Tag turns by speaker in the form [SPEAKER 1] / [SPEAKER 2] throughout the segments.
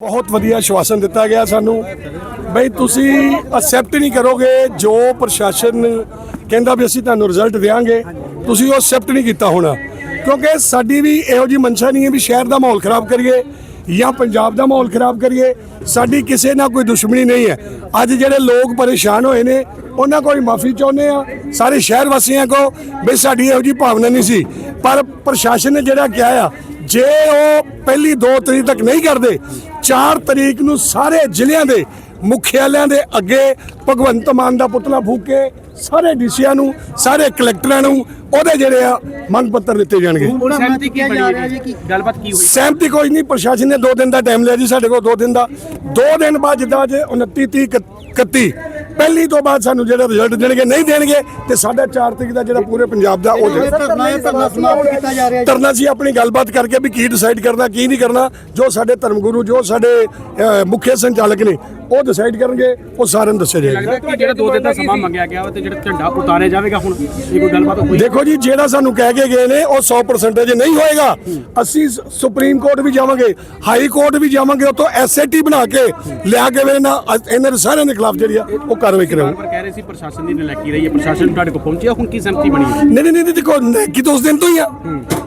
[SPEAKER 1] ਬਹੁਤ ਵਧੀਆ ਆਸ਼ਵਾਸਨ ਦਿੱਤਾ ਗਿਆ ਸਾਨੂੰ। ਬਈ ਤੁਸੀਂ ਅਸੈਪਟ ਨਹੀਂ ਕਰੋਗੇ, ਜੋ ਪ੍ਰਸ਼ਾਸਨ ਕਹਿੰਦਾ ਵੀ ਅਸੀਂ ਤੁਹਾਨੂੰ ਰਿਜ਼ਲਟ ਦੇਵਾਂਗੇ ਤੁਸੀਂ ਉਹ ਅਸੈਪਟ ਨਹੀਂ ਕੀਤਾ ਹੋਣਾ। ਕਿਉਂਕਿ ਸਾਡੀ ਵੀ ਇਹੋ ਜੀ ਮਨਸ਼ਾ ਨਹੀਂ ਹੈ ਵੀ ਸ਼ਹਿਰ ਦਾ ਮਾਹੌਲ ਖਰਾਬ ਕਰੀਏ ਜਾਂ ਪੰਜਾਬ ਦਾ ਮਾਹੌਲ ਖਰਾਬ ਕਰੀਏ। ਸਾਡੀ ਕਿਸੇ ਨਾਲ ਕੋਈ ਦੁਸ਼ਮਣੀ ਨਹੀਂ ਹੈ। ਅੱਜ ਜਿਹੜੇ ਲੋਕ ਪਰੇਸ਼ਾਨ ਹੋਏ ਨੇ, ਉਹਨਾਂ ਕੋਲ ਮਾਫੀ ਚਾਹੁੰਦੇ ਆ ਸਾਰੇ ਸ਼ਹਿਰ ਵਾਸੀਆਂ ਕੋ ਵੀ ਸਾਡੀ ਇਹੋ ਜੀ ਭਾਵਨਾ ਨਹੀਂ ਸੀ। ਪਰ ਪ੍ਰਸ਼ਾਸਨ ਨੇ ਜਿਹੜਾ ਕਿਹਾ ਆ, ਜੇ ਉਹ ਪਹਿਲੀ 2 ਤਰੀਕ ਤੱਕ ਨਹੀਂ ਕਰਦੇ 4 ਤਰੀਕ ਨੂੰ ਸਾਰੇ ਜ਼ਿਲ੍ਹਿਆਂ ਦੇ ਮੁਖਿਆਲਿਆਂ ਦੇ ਅੱਗੇ ਭਗਵੰਤ ਮਾਨ ਦਾ ਪੁਤਲਾ ਫੂਕ ਕੇ ਸਾਰੇ ਡੀਸੀਆਂ ਨੂੰ ਸਾਰੇ ਕਲੈਕਟਰਾਂ ਨੂੰ ਉਹਦੇ ਜਿਹੜੇ ਆ ਮੰਗ ਪੱਤਰ ਦਿੱਤੇ ਜਾਣਗੇ।
[SPEAKER 2] ਸਹਿਮਤੀ ਕੀ ਬਣੀ ਹੈ ਜੀ ਗੱਲਬਾਤ ਕੀ ਹੋਈ?
[SPEAKER 1] ਸਹਿਮਤੀ ਕੋਈ ਨਹੀਂ ਪ੍ਰਸ਼ਾਸਨ ਨੇ 2 ਦਿਨ ਦਾ ਟਾਈਮ ਲਿਆ ਜੀ ਸਾਡੇ ਕੋਲ 2 ਦਿਨ ਦਾ। 2 ਦਿਨ ਬਾਅਦ ਜਿੱਦਾਂ ਅੱਜ 29 30 31 ਪਹਿਲੀ ਤੋਂ ਬਾਅਦ ਸਾਨੂੰ ਜਿਹੜਾ ਰਿਜ਼ਲਟ ਦੇਣਗੇ ਨਹੀਂ ਦੇਣਗੇ ਤੇ ਸਾਡਾ 4 ਤਰੀਕ ਦਾ ਜਿਹੜਾ ਪੂਰੇ ਪੰਜਾਬ ਦਾ ਉਹ
[SPEAKER 3] ਧਰਨਾ
[SPEAKER 1] ਸੀ ਆਪਣੀ ਗੱਲਬਾਤ ਕਰਕੇ ਵੀ ਕੀ ਡਿਸਾਈਡ ਕਰਨਾ ਕੀ ਨਹੀਂ ਕਰਨਾ ਜੋ ਸਾਡੇ ਧਰਮ ਗੁਰੂ ਜੋ ਸਾਡੇ ਮੁੱਖ ਸੰਚਾਲਕ ਨੇ ਉਹ ਡਿਸਾਈਡ ਕਰਨਗੇ ਉਹ ਸਾਰਿਆਂ ਨੂੰ ਦੱਸਿਆ ਜਾਏਗਾ
[SPEAKER 2] ਜਿਹੜਾ ਦੋ ਦਿਨ ਦਾ ਸਮਾਂ ਮੰਗਿਆ ਗਿਆ ਤੇ ਜਿਹੜਾ ਝੰਡਾ ਉਤਾਰਿਆ ਜਾਵੇਗਾ ਹੁਣ ਇਹ ਕੋਈ ਗੱਲਬਾਤ ਹੋਈ?
[SPEAKER 1] ਦੇਖੋ ਜੀ ਜਿਹੜਾ ਸਾਨੂੰ ਕਹਿ ਕੇ ਗਏ ਨੇ ਉਹ 100% ਜੇ ਨਹੀਂ ਹੋਏਗਾ। ਅਸੀਂ ਸੁਪਰੀਮ ਕੋਰਟ ਵੀ ਜਾਵਾਂਗੇ ਹਾਈ ਕੋਰਟ ਵੀ ਜਾਵਾਂਗੇ ਉਤੋਂ ਐਸਆਈਟੀ ਬਣਾ ਕੇ ਲਿਆ ਕੇ ਵੇ ਨਾ ਅ- ਇਹਨਾਂ ਦੇ ਸਾਰਿਆਂ ਦੇ ਖਿਲਾਫ ਜਿਹੜੀ ਆ ਉਹ ਕਾਰਵਾਈ ਕਰਾਂਗੇ
[SPEAKER 2] ਪਰ ਕਹਿ ਰਹੇ ਸੀ ਪ੍ਰਸ਼ਾਸਨ ਦੀ ਨਲੈਕੀ ਰਹੀ ਹੈ ਪ੍ਰਸ਼ਾਸਨ ਤੁਹਾਡੇ ਕੋਲ ਪਹੁੰਚਿਆ ਹੁਣ ਕੀ ਸਹਿਮਤੀ ਬਣੀ ਹੈ?
[SPEAKER 1] ਨਹੀਂ ਨਹੀਂ ਨਹੀਂ ਦੇਖੋ ਕਿ ਤਾਂ ਉਸ ਦਿਨ ਤੋਂ ਹੀ ਆ।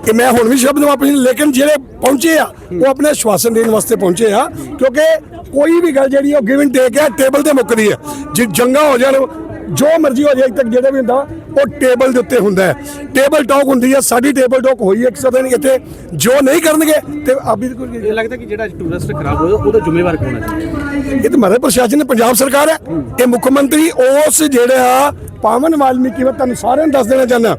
[SPEAKER 1] ਕਿ ਮੈਂ ਹੁਣ ਵੀ ਸ਼ਬਦ ਵਾਪਸ ਲੇਕਿਨ ਜਿਹੜੇ ਪਹੁੰਚੇ ਆ ਉਹ ਆਪਣੇ ਆਸ਼ਵਾਸਨ ਦੇਣ ਵਾਸਤੇ ਪਹੁੰਚੇ ਆ ਕਿਉਂਕਿ ਕੋਈ ਵੀ ਗੱਲ ਜਿਹੜੀ ਉਹ ਗਿਵਨ ਟੇਕ ਹੈ ਟੇਬਲ ਤੇ ਮੁੱਕਦੀ ਹੈ ਜੇ ਜੰਗਾ ਹੋ ਜਾਣ ਜੋ ਮਰਜ਼ੀ ਹੋ ਜਾਏ ਤੱਕ ਜਿਹੜਾ ਵੀ ਹੁੰਦਾ ਉਹ ਟੇਬਲ ਦੇ ਉੱਤੇ ਹੁੰਦਾ ਹੈ। ਟੇਬਲ ਟਾਕ ਹੁੰਦੀ ਹੈ ਸਾਡੀ ਟੇਬਲ ਟਾਕ ਹੋਈ ਹੈ ਕਿਸੇ ਦਿਨ ਇੱਥੇ। ਜੋ ਨਹੀਂ ਕਰਨਗੇ ਤੇ ਕੋਈ
[SPEAKER 2] ਇਹ ਲੱਗਦਾ ਕਿ ਜਿਹੜਾ ਟੂਰਿਸਟ ਖਰਾਬ ਹੋਇਆ ਉਹਦਾ ਜ਼ਿੰਮੇਵਾਰ ਕੌਣ ਹੈ?
[SPEAKER 1] ਇਹ ਤਾਂ ਮਾਰੇ ਪ੍ਰਸ਼ਾਸਨ ਨੇ ਪੰਜਾਬ ਸਰਕਾਰ ਹੈ। ਇਹ ਮੁੱਖ ਮੰਤਰੀ ਉਸ ਜਿਹੜਾ ਪਾਵਨ ਵਾਲਮੀਕੀ ਮੈਂ ਤੁਹਾਨੂੰ ਸਾਰਿਆਂ ਨੂੰ ਦੱਸ ਦੇਣਾ ਚਾਹੁੰਦਾ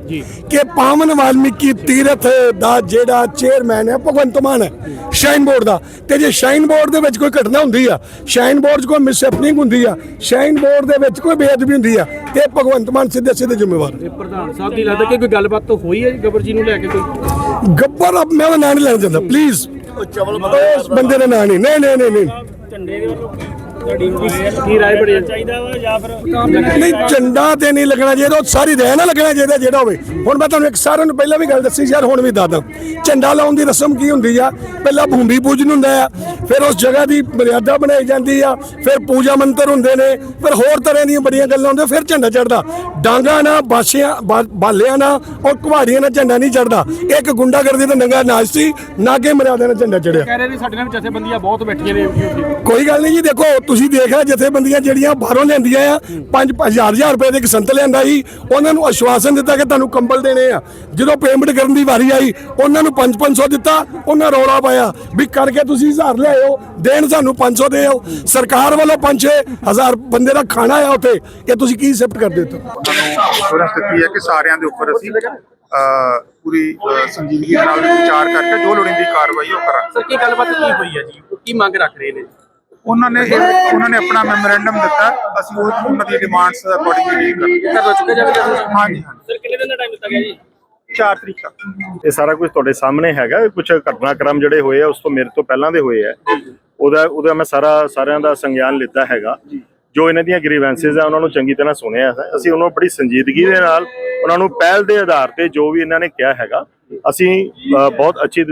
[SPEAKER 1] ਕਿ ਪਾਵਨ ਵਾਲਮੀਕੀ ਤੀਰਥ ਦਾ ਜਿਹੜਾ ਚੇਅਰਮੈਨ ਹੈ ਭਗਵੰਤ ਮਾਨ ਹੈ ਸ਼ਾਈਨ ਬੋਰਡ ਦਾ। ਤੇ ਜੇ ਸ਼ਾਈਨ ਬੋਰਡ ਦੇ ਵਿੱਚ ਕੋਈ ਘਟਨਾ ਹੁੰਦੀ ਆ ਸ਼ਾਈਨ ਬੋਰਡ 'ਚ ਕੋਈ ਮਿਸਹੈਪਨਿੰਗ ਹੁੰਦੀ ਆ ਸ਼ਾਈਨ ਬੋਰਡ ਦੇ ਵਿੱਚ ਕੋਈ ਬੇਅਦਬੀ ਹੁੰਦੀ ਆ ਤੇ ਭਗਵੰਤ ਮਾਨ ਸਿੱਧੇ ਸਿੱਧੇ ਜ਼ਿੰਮੇਵਾਰ
[SPEAKER 2] ਪ੍ਰਧਾਨ ਸਾਹਿਬ ਦੀ ਲੱਗਦਾ ਕਿ ਕੋਈ ਗੱਲਬਾਤ ਤਾਂ ਹੋਈ ਹੈ ਗਬਰ ਜੀ ਨੂੰ ਲੈ ਕੇ ਕੋਈ?
[SPEAKER 1] ਗੱਬਰ ਅਬ ਮੈਂ ਉਹਦਾ ਨਾਂ ਨਹੀਂ ਲੈਣਾ ਚਾਹੁੰਦਾ ਪਲੀਜ਼ ਉਸ ਬੰਦੇ ਦਾ ਨਾਂ ਨਹੀਂ ਨਹੀਂ ਨਹੀਂ ਨਹੀਂ ਨਹੀਂ।
[SPEAKER 2] ਕੀ ਰਾਏ ਬੜੀ ਚਾਹੀਦਾ
[SPEAKER 1] ਨਹੀਂ ਝੰਡਾ ਤੇ ਨਹੀਂ ਲੱਗਣਾ ਚਾਹੀਦਾ ਉਹ ਸਾਰੀ ਰਹਿ ਨਾ ਲੱਗਣਾ ਚਾਹੀਦਾ ਜਿਹੜਾ ਹੋਵੇ। ਹੁਣ ਮੈਂ ਤੁਹਾਨੂੰ ਇੱਕ ਸਾਰਿਆਂ ਨੂੰ ਪਹਿਲਾਂ ਵੀ ਗੱਲ ਦੱਸੀ ਯਾਰ ਹੁਣ ਵੀ ਦੱਸਦਾ ਝੰਡਾ ਲਾਉਣ ਦੀ ਰਸਮ ਕੀ ਹੁੰਦੀ ਆ? ਪਹਿਲਾਂ ਭੂਮੀ ਪੂਜਨ ਹੁੰਦਾ ਆ ਫਿਰ ਉਸ ਜਗ੍ਹਾ ਦੀ ਮਰਿਆਦਾ ਬਣਾਈ ਜਾਂਦੀ ਆ ਫਿਰ ਪੂਜਾ ਮੰਤਰ ਹੁੰਦੇ ਨੇ ਫਿਰ ਹੋਰ ਤਰ੍ਹਾਂ ਦੀਆਂ ਬੜੀਆਂ ਗੱਲਾਂ ਹੁੰਦੀਆਂ ਫਿਰ ਝੰਡਾ ਚੜਦਾ ਡਾਂਗਾ ਨਾ ਬਾਸ਼ਿਆਂ ਬਾਲਿਆਂ ਨਾ ਔਰ ਕੁਹਾੜੀਆਂ ਨਾਲ ਝੰਡਾ ਨਹੀਂ ਚੜਦਾ ਇੱਕ ਗੁੰਡਾਗਰਦੀ ਦਾ ਨੰਗਾ ਨਾਚ ਸੀ ਨਾਗੇ ਮਰਿਆਦਾ ਨਾਲ ਝੰਡਾ ਚੜਿਆ
[SPEAKER 2] ਕਹਿ ਰਹੇ ਨੇ ਸਾਡੇ ਨਾਲ ਜਥੇਬੰਦੀਆਂ ਬਹੁਤ ਬੈਠੀਆਂ ਨੇ।
[SPEAKER 1] ਕੋਈ ਗੱਲ ਨਹੀਂ ਜੀ ਦੇਖੋ ਤੁਸੀਂ ਦੇਖਿਆ ਜਥੇਬੰਦੀਆਂ ਜਿਹੜੀਆਂ ਬਾਹਰੋਂ ਲੈਂਦੀਆਂ ਆ 5-5000 ਹਜ਼ਾਰ ਰੁਪਏ ਦੇ ਇੱਕ ਸੰਤ ਲਿਆਂਦਾ ਸੀ ਉਹਨਾਂ ਨੂੰ ਆਸ਼ਵਾਸਨ ਦਿੱਤਾ ਕਿ ਤੁਹਾਨੂੰ ਕੰਬਲ ਦੇਣੇ ਆ। ਜਦੋਂ ਪੇਮੈਂਟ ਕਰਨ ਦੀ ਵਾਰੀ ਆਈ ਉਹਨਾਂ ਨੂੰ 5-500 ਦਿੱਤਾ ਉਹਨਾਂ ਰੌਲਾ ਪਾਇਆ ਵੀ ਕਰਕੇ ਤੁਸੀਂ ਹਜ਼ਾਰ ਲਿਆਇਓ ਦੇਣ ਸਾਨੂੰ 500 ਦਿਓ। ਸਰਕਾਰ ਵੱਲੋਂ 5-6000 ਬੰਦੇ ਦਾ ਖਾਣਾ ਆ ਉੱਥੇ ਇਹ ਤੁਸੀਂ ਕੀ ਐਕਸੈਪਟ ਕਰਦੇ ਹੋ?
[SPEAKER 4] ਥੋੜਾ ਸਥਿਤੀ ਹੈ ਕਿ ਸਾਰਿਆਂ ਦੇ ਉੱਪਰ ਅਸੀਂ ਪੂਰੀ ਸੰਜੀਦਗੀ ਨਾਲ ਵਿਚਾਰ ਕਰਕੇ ਜੋ ਲੋੜੀਂਦੀ ਕਾਰਵਾਈ ਉਹ ਕਰਾਂਗੇ।
[SPEAKER 2] ਸਰ ਕੀ ਗੱਲਬਾਤ ਕੀ ਹੋਈ ਹੈ ਜੀ? ਕੀ ਮੰਗ ਰੱਖ ਰਹੇ ਨੇ?
[SPEAKER 4] ਉਹਨਾਂ ਨੇ ਇਹ- ਉਹਨਾਂ ਨੇ ਆਪਣਾ ਮੈਮੋਰੈਂਡਮ ਦਿੱਤਾ। ਅਸੀਂ ਉਹ ਉਹਨਾਂ ਦੀ ਡਿਮਾਂਡਸ ਅਕੋਰਡਿੰਗਲੀ ਡੀਲ
[SPEAKER 2] ਜਾਵੇਗਾ
[SPEAKER 4] ਹਾਂਜੀ ਹਾਂਜੀ।
[SPEAKER 2] ਸਰ ਕਿੰਨੇ ਦਿਨ ਦਾ ਟਾਈਮ ਦਿੱਤਾ ਗਿਆ ਜੀ?
[SPEAKER 4] 4 ਤਰੀਕ ਤੱਕ।
[SPEAKER 5] ਇਹ ਸਾਰਾ ਕੁਝ ਤੁਹਾਡੇ ਸਾਹਮਣੇ ਹੈਗਾ। ਕੁਝ ਘਟਨਾਕ੍ਰਮ ਜਿਹੜੇ ਹੋਏ ਆ ਉਸ ਤੋਂ ਮੇਰੇ ਤੋਂ ਪਹਿਲਾਂ ਦੇ ਹੋਏ ਆ। ਉਹਦਾ ਉਹਦਾ ਮੈਂ ਸਾਰਾ ਸਾਰਿਆਂ ਦਾ ਸੰਗਿਆਨ ਲਿੱਤਾ ਹੈਗਾ। ਜੋ ਇਹਨਾਂ ਦੀਆਂ ਗ੍ਰੀਵੈਂਸਸ ਆ ਉਹਨਾਂ ਨੂੰ ਚੰਗੀ ਤਰ੍ਹਾਂ ਸੁਣਿਆ ਹੈ। ਅਸੀਂ ਉਹਨਾਂ ਨੂੰ ਬੜੀ ਸੰਜੀਦਗੀ ਦੇ ਨਾਲ ਉਹਨਾਂ ਨੂੰ ਪਹਿਲ ਦੇ ਆਧਾਰ ਤੇ ਜੋ ਵੀ ਇਹਨਾਂ ਨੇ ਕਿਹਾ ਹੈਗਾ ਅਸੀਂ ਅ, ਬਹੁਤ ਅੱਛੀ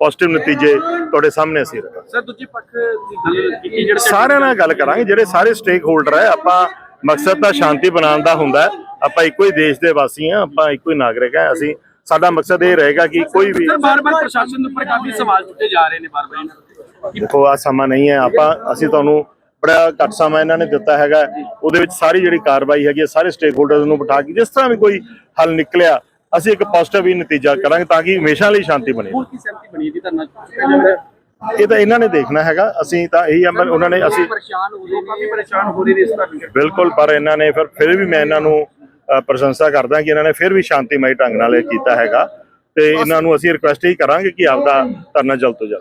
[SPEAKER 5] ਪੋਜ਼ਿਟਿਵ ਨਤੀਜੇ ਤੁਹਾਡੇ ਸਾਹਮਣੇ ਅਸੀਂ ਰੱਖਾਂਗੇ।
[SPEAKER 2] ਸਰ ਦੂਜੇ ਪੱਖ ਦੀ ਗੱਲ ਕੀਤੀ ਜਿਹੜੇ
[SPEAKER 5] ਸਾਰਿਆਂ ਨਾਲ ਗੱਲ ਕਰਾਂਗੇ ਜਿਹੜੇ ਸਾਰੇ ਸਟੇਕ ਹੋਲਡਰ ਹੈ ਆਪਾਂ ਮਕਸਦ ਤਾਂ ਸ਼ਾਂਤੀ ਬਣਾਉਣ ਦਾ ਹੁੰਦਾ ਹੈ। ਆਪਾਂ ਇੱਕੋ ਹੀ ਦੇਸ਼ ਦੇ ਵਾਸੀ ਹਾਂ ਆਪਾਂ ਇੱਕੋ ਹੀ ਨਾਗਰਿਕ ਹਾਂ। ਅਸੀਂ ਸਾਡਾ ਮਕਸਦ ਇਹ ਰਹੇਗਾ ਕਿ ਕੋਈ ਵੀ
[SPEAKER 2] ਸਰ ਬਾਰ-ਬਾਰ ਪ੍ਰਸ਼ਾਸਨ ਦੇ ਉੱਪਰ ਕਾਫੀ ਸਵਾਲ ਚੁੱਕੇ ਜਾ ਰਹੇ ਨੇ ਬਾਰ-ਬਾਰ।
[SPEAKER 5] ਦੇਖੋ ਆ ਸਮਾਂ ਨਹੀਂ ਹੈ। ਆਪਾਂ ਅਸੀਂ ਤੁਹਾਨੂੰ ਬੜਾ ਘੱਟ ਸਮਾਂ ਇਹਨਾਂ ਨੇ ਦਿੱਤਾ ਹੈਗਾ। ਉਹਦੇ ਵਿੱਚ ਸਾਰੀ ਜਿਹੜੀ ਕਾਰਵਾਈ ਹੈਗੀ ਹੈ ਸਾਰੇ ਸਟੇਕ ਹੋਲਡਰਸ ਨੂੰ ਬਿਠਾ ਕੇ ਜਿਸ ਤਰ੍ਹਾਂ ਵੀ ਕੋਈ ਹੱਲ ਨਿਕਲਿਆ ਅਸੀਂ ਇੱਕ ਪੋਜ਼ਿਟਿਵ ਹੀ ਨਤੀਜਾ ਕਰਾਂਗੇ ਤਾਂ ਕਿ ਹਮੇਸ਼ਾ ਲਈ ਸ਼ਾਂਤੀ ਬਣੇ
[SPEAKER 2] ਹੋਰ ਕੀ ਸਹਿਮਤੀ ਬਣੀ ਧਰਨਾ ਜਾ ਰਿਹਾ
[SPEAKER 5] ਇਹ ਤਾਂ ਇਹਨਾਂ ਨੇ ਦੇਖਣਾ ਹੈਗਾ ਅਸੀਂ ਤਾਂ ਇਹੀ ਅਮਲ ਉਹਨਾਂ ਨੇ ਅਸੀਂ
[SPEAKER 2] ਪਰੇਸ਼ਾਨ ਹੋ ਰਹੇ ਕਾਫੀ ਪਰੇਸ਼ਾਨ ਹੋ ਰਹੇ ਨੇ ਇਸ ਧਰਨੇ
[SPEAKER 5] ਬਿਲਕੁਲ ਪਰ ਇਹਨਾਂ ਨੇ ਫਿਰ ਫਿਰ ਵੀ ਮੈਂ ਇਹਨਾਂ ਨੂੰ ਪ੍ਰਸ਼ੰਸਾ ਕਰਦਾ ਕਿ ਇਹਨਾਂ ਨੇ ਫਿਰ ਵੀ ਸ਼ਾਂਤੀਮਈ ਢੰਗ ਨਾਲ ਇਹ ਕੀਤਾ ਹੈਗਾ। ਤੇ ਇਹਨਾਂ ਨੂੰ ਅਸੀਂ ਰਿਕੁਐਸਟ ਹੀ ਕਰਾਂਗੇ ਕਿ ਆਪਦਾ ਧਰਨਾ ਜਲਦ ਤੋਂ ਜਲਦ